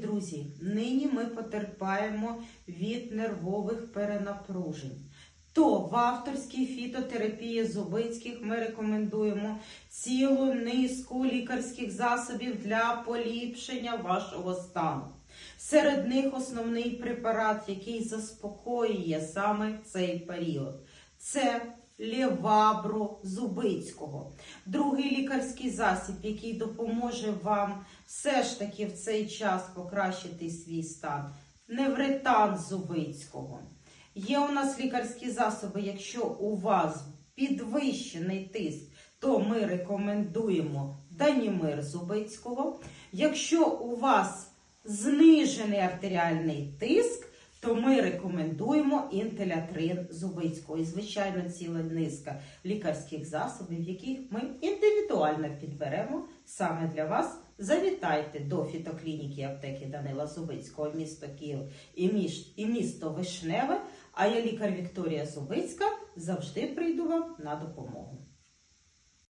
друзі, нині ми потерпаємо від нервових перенапружень. То в авторській фітотерапії Зубицьких ми рекомендуємо цілу низку лікарських засобів для поліпшення вашого стану. Серед них основний препарат, який заспокоює саме цей період. Це лєвабро Зубицького. Другий лікарський засіб, який допоможе вам все ж таки в цей час покращити свій стан. Невретан Зубицького. Є у нас лікарські засоби, якщо у вас підвищений тиск, то ми рекомендуємо Данімир Зубицького. Якщо у вас знижений артеріальний тиск, ми рекомендуємо інтелятрин Зубицького. І, звичайно, ціла низка лікарських засобів, яких ми індивідуально підберемо саме для вас. Завітайте до фітоклініки аптеки Данила Зубицького, місто Київ і, між, і місто Вишневе. А я лікар Вікторія Зубицька завжди прийду вам на допомогу.